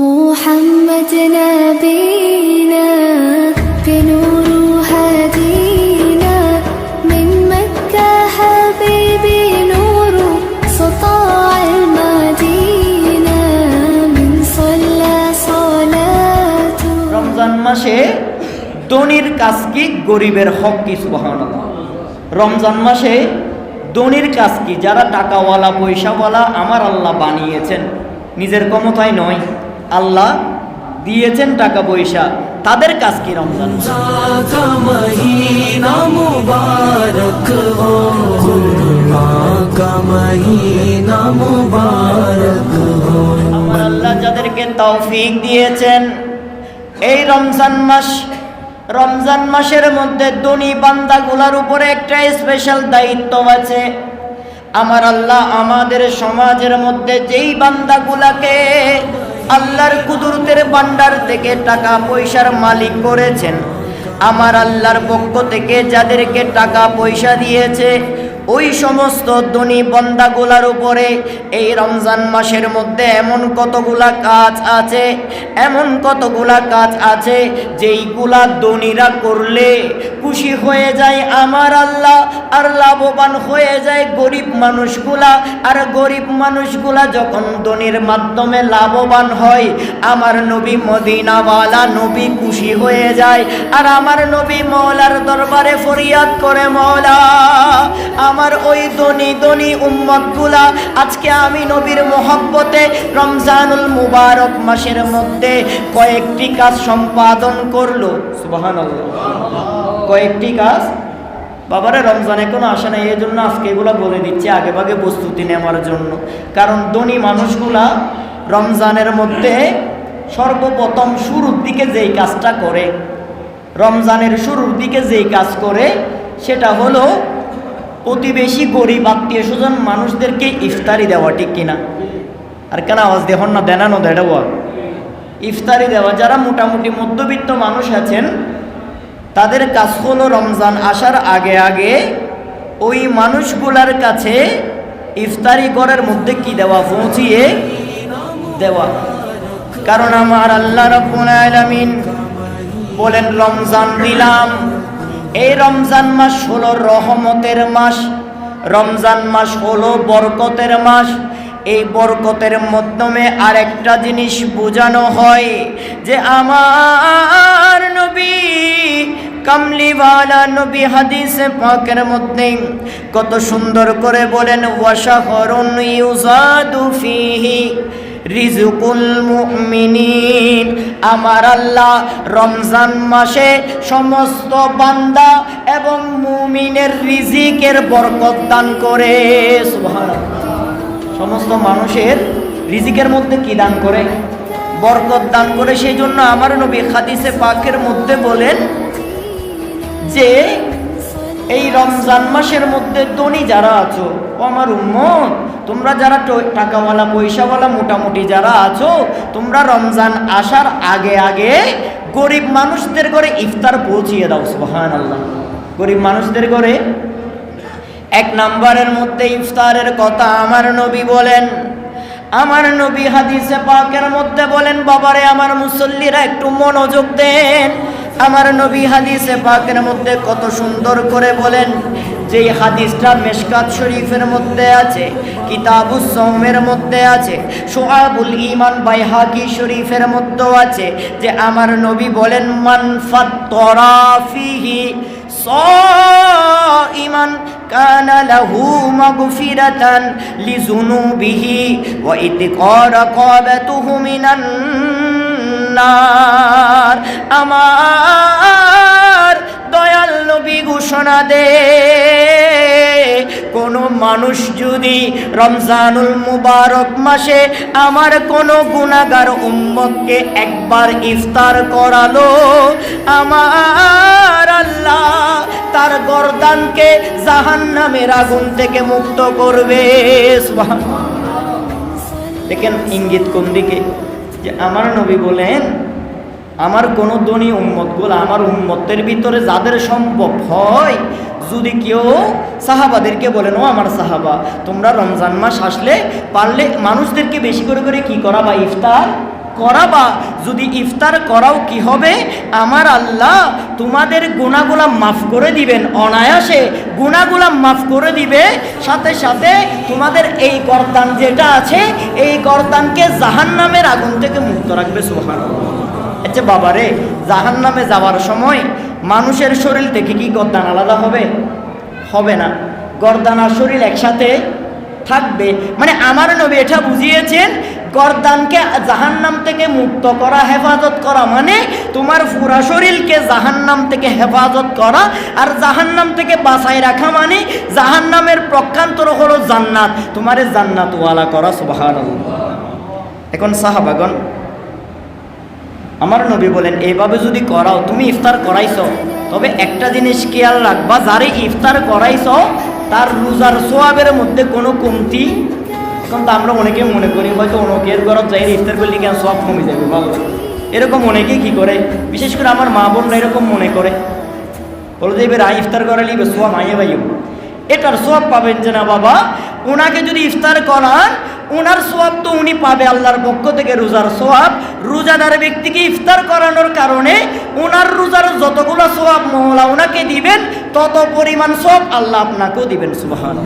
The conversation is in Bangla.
محمد نبينا بنور هدينا من مكة حبيبي نور سطاع المدينة من صلى صلاته রমজান মাসে ধনির কাজ কি গরিবের হক কি সুবহানাল্লাহ রমজান মাসে ধনির কাজ কি যারা টাকাওয়ালা পয়সাওয়ালা আমার আল্লাহ বানিয়েছেন নিজের ক্ষমতায় নয় আল্লাহ দিয়েছেন টাকা পয়সা। তাদের কাজ কি রমজান? আমার আল্লাহ যাদেরকে তৌফিক দিয়েছেন এই রমজান মাস রমজান মাসের মধ্যে ধনী বান্দাগুলার উপরে একটা স্পেশাল দায়িত্ব আছে। আমার আল্লাহ আমাদের সমাজের মধ্যে যেই বান্দাগুলাকে আল্লাহর কুদরতের ভান্ডার থেকে টাকা পয়সার মালিক করেছেন। আমার আল্লাহর পক্ষ থেকে যাদেরকে টাকা পয়সা দিয়েছে ওই সমস্ত ধনী বন্দাগুলার উপরে এই রমজান মাসের মধ্যে এমন কতগুলা কাজ আছে, এমন কতগুলা কাজ আছে যেইগুলা ধনীরা করলে খুশি হয়ে যায় আমার আল্লাহ, আর লাভবান হয়ে যায় গরিব মানুষগুলা। আর গরিব মানুষগুলা যখন ধনীর মাধ্যমে লাভবান হয়, আমার নবী মদিনাওয়ালা নবী খুশি হয়ে যায়। আর আমার নবী মৌলার দরবারে ফরিয়াদ করে মৌলা আমার ওই ধনী ধনী উম্মতগুলা আজকে আমি নবীর মোহব্বতে রমজানুল মুবারক মাসের মধ্যে কয়েকটি কাজ সম্পাদন করল। কয়েকটি কাজ? বাবারে রমজান এখনও আসে না এই জন্য আজকে এগুলো বলে দিচ্ছি আগে ভাগে প্রস্তুতি নেওয়ার জন্য। কারণ ধনী মানুষগুলা রমজানের মধ্যে সর্বপ্রথম শুরুর দিকে যেই কাজটা করে রমজানের শুরুর দিকে যেই কাজ করে সেটা হলো প্রতিবেশী গরিব আত্মীয় স্বজন মানুষদেরকে ইফতারি দেওয়া, ঠিক কিনা? আর কেন আওয়াজ দেখুন না? দেনানো দেওয়া ইফতারি দেওয়া, যারা মোটামুটি মধ্যবিত্ত মানুষ আছেন, তাদের কাজ হলো রমজান আসার আগে আগে ওই মানুষগুলার কাছে ইফতারি ঘরের মধ্যে কি দেওয়া, পৌঁছিয়ে দেওয়া। কারণ আমার আল্লাহ আলামিন বলেন, রমজান দিলাম এই রমজান মাস হলো রহমতের মাস, রমজান মাস হলো বরকতের মাস। এই বরকতের মাধ্যমে আরেকটা জিনিস বোঝানো হয় যে আমার নবী, কামলিওয়ালা নবী হাদিসে পাকের মধ্যে কত সুন্দর করে বলেন ওয়াশাহরুন ইউজাদু ফিহি। রিজুকুল মুমিনিন। আমার আল্লাহ রমজান মাসে সমস্ত বান্দা এবং মুমিনের রিজিকের বরকত দান করে। সমস্ত মানুষের রিজিকের মধ্যে কি দান করে? বরকত দান করে। সেই জন্য আমার নবী হাদিসে পাকের মধ্যে বলেন যে, এই রমজান মাসের মধ্যে ধনী যারা আছো, ও আমার উম্মত তোমরা যারা টাকাওয়ালা, পয়সাওয়ালা, মোটামুটি যারা আছো, তোমরা রমজান আসার আগে আগে গরিব মানুষদের ঘরে ইফতার পৌঁছিয়ে দাও সুবহান আল্লাহ গরিব মানুষদের ঘরে। এক নাম্বারের মধ্যে ইফতারের কথা আমার নবী বলেন। আমার নবী হাদিসে পাকের মধ্যে বলেন, বাবারে, আমার মুসল্লিরা একটু মনোযোগ দেন। আমার নবী হাদিসে পাকের মধ্যে কত সুন্দর করে বলেন যেই হাদিসটা মেশকাত শরীফের মধ্যে আছে কিতাবুস সৌমের মধ্যে আছে সোহাবুল ইমান বাইহাকি শরীফের মধ্যেও আছে যে আমার নবী বলেন মানফাত তরাফিহি صائما كان له مغفرة لذنوبه وإتقى رقابته من النار আমার দয়াল নবী ঘোষণা দে কোনো মানুষ যদি রমজানুল মুবারক মাসে আমার কোনো গুণাগার উম্মতকে একবার ইফতার করালো, আমার আল্লাহ তার গরদানকে জাহান্নামের আগুন থেকে মুক্ত করবে। দেখেন ইঙ্গিত কোন দিকে যে আমার নবী বলেন আমার কোনো ধনী উম্মতগুলো আমার উম্মতের ভিতরে যাদের সম্ভব হয়, যদি কেউ সাহাবাদেরকে বলেন, ও আমার সাহাবা, তোমরা রমজান মাস আসলে পারলে মানুষদেরকে বেশি করে করে কি করা বা ইফতার করাবা যদি ইফতার করাও কি হবে? আমার আল্লাহ তোমাদের গুণাগুলা মাফ করে দিবেন, অনায়াসে গুণাগুলা মাফ করে দিবে। সাথে সাথে তোমাদের এই গরদান যেটা আছে, এই গরদানকে জাহান নামের আগুন থেকে মুক্ত রাখবে সুহান আচ্ছা বাবারে জাহান নামে যাওয়ার সময় মানুষের শরীর থেকে কি গরদান আলাদা হবে? হবে না। গরদান আর শরীর একসাথে থাকবে। মানে আমার নবী এটা বুঝিয়েছেন, গরদানকে জাহান্নাম থেকে মুক্ত করা, হেফাজত করা মানে তোমার পুরা শরীরকে জাহান্নাম থেকে হেফাজত করা আর জাহান্নাম থেকে বাঁচাই রাখা মানে জাহান্নামের প্রকান্তর হলো জান্নাত। তোমারে জান্নাত ওয়ালা করা সুবাহান এখন সাহাবাগন আমার নবী বলেন, এইভাবে যদি করাও, তুমি ইফতার করাইছো, তবে একটা জিনিস খেয়াল রাখবা, যারে ইফতার করাইছো, তার রোজার সোয়াবের মধ্যে কোনো কমতি এখন তো আমরা অনেকে মনে করি, হয়তো অনেকের ঘরত যাই ইফতার করলে কেন সব কমে যাবে, ভালো। এরকম অনেকেই কি করে, বিশেষ করে আমার মা বোনরা এরকম মনে করে। বলো যে, এবার ইফতার করে লিবে সোয়াব আইয়ে ভাইও এটার সোয়াব পাবেন যে না, বাবা, ওনাকে যদি ইফতার করান ওনার সোয়াব তো উনি পাবে আল্লাহর পক্ষ থেকে রোজার সোয়াব। রোজাদার ব্যক্তিকে ইফতার করানোর কারণে ওনার রোজার যতগুলো সোয়াব মহলা ওনাকে দিবেন, তত পরিমাণ সব আল্লাহ আপনাকেও দিবেন সুবাহান